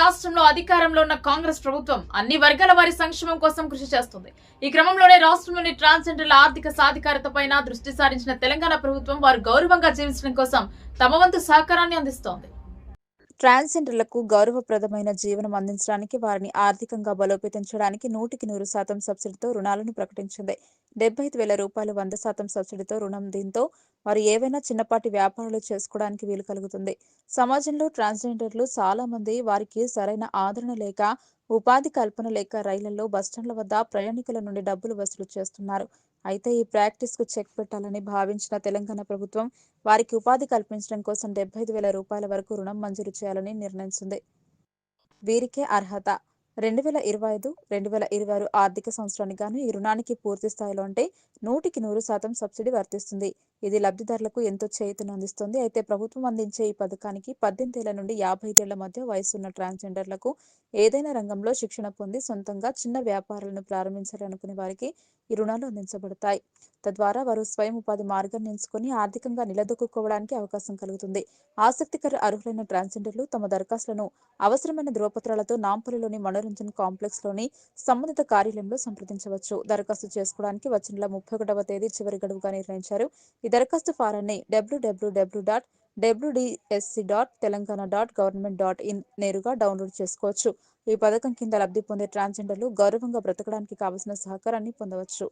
రాష్ట్రంలో అధికారంలో ఉన్న కాంగ్రెస్ ప్రభుత్వం అన్ని వర్గాల వారి సంక్షేమం కోసం కృషి చేస్తుంది. ఈ క్రమంలోనే రాష్ట్రంలోని ట్రాన్స్జెండర్ల ఆర్థిక సాధికారతపైన దృష్టి సారించిన తెలంగాణ ప్రభుత్వం వారు గౌరవంగా జీవించడం కోసం తమ వంతు సహకారాన్ని అందిస్తోంది. ట్రాన్స్జెండర్లకు గౌరవప్రదమైన జీవనం అందించడానికి వారిని ఆర్థికంగా బలోపేతం చేయడానికి నూటికి నూరు శాతం సబ్సిడీతో రుణాలను ప్రకటించింది. డెబ్బై ఐదు వేల రూపాయలు వంద శాతం సబ్సిడీతో రుణం దీంతో వారు ఏవైనా చిన్నపాటి వ్యాపారాలు చేసుకోవడానికి వీలు కలుగుతుంది. సమాజంలో ట్రాన్స్జెండర్లు చాలా మంది వారికి సరైన ఆదరణ లేక ఉపాధి కల్పన లేక రైళ్ళలో బస్టాండ్ల వద్ద ప్రయాణికుల నుండి డబ్బులు వసూలు చేస్తున్నారు. అయితే ఈ ప్రాక్టీస్కు చెక్ పెట్టాలని భావించిన తెలంగాణ ప్రభుత్వం వారికి ఉపాధి కల్పించడం కోసం డెబ్బై ఐదు వేల రూపాయల వరకు రుణం మంజూరు చేయాలని నిర్ణయించింది. వీరికే అర్హత రెండు వేల ఇరవై ఐదు రెండు వేల ఇరవై ఆరు ఆర్థిక సంవత్సరానికి గాను ఈ రుణానికి పూర్తి స్థాయిలో అంటే నూటికి నూరు శాతం సబ్సిడీ వర్తిస్తుంది. ఇది లబ్ధిదారులకు ఎంతో చేయూతను అందిస్తుంది. అయితే ప్రభుత్వం అందించే ఈ పథకానికి పద్దెనిమిది ఏళ్ళ నుండి యాభై ఏళ్ళ మధ్య వయసున్న ట్రాన్స్జెండర్లకు ఏదైనా రంగంలో శిక్షణ పొంది సొంతంగా చిన్న వ్యాపారాలను ప్రారంభించాలనుకునే వారికి ఈ రుణాలు అందించబడతాయి. తద్వారా వారు స్వయం ఉపాధి మార్గాన్ని ఎంచుకొని ఆర్థికంగా నిలదొక్కుకోవడానికి అవకాశం కలుగుతుంది. ఆసక్తికర అర్హులైన ట్రాన్స్జెండర్లు తమ దరఖాస్తులను అవసరమైన ధృవపత్రాలతో నాంపల్లిలోని మనోరంజన్ కాంప్లెక్స్లోని సంబంధిత కార్యాలయంలో సంప్రదించవచ్చు. దరఖాస్తు చేసుకోవడానికి వచ్చే నెల ముప్పై ఒకటవ తేదీ చివరి గడువుగా నిర్ణయించారు. ఈ దరఖాస్తు ఫారాన్ని డబ్ల్యూడబ్ల్యూడబ్ల్యూ dot WDSC dot Telangana dot government dot in నేరుగా డౌన్లోడ్ చేసుకోవచ్చు. ఈ పథకం కింద లబ్ధి పొందే ట్రాన్స్జెండర్లు గౌరవంగా బ్రతకడానికి కావలసిన సహకారాన్ని పొందవచ్చు.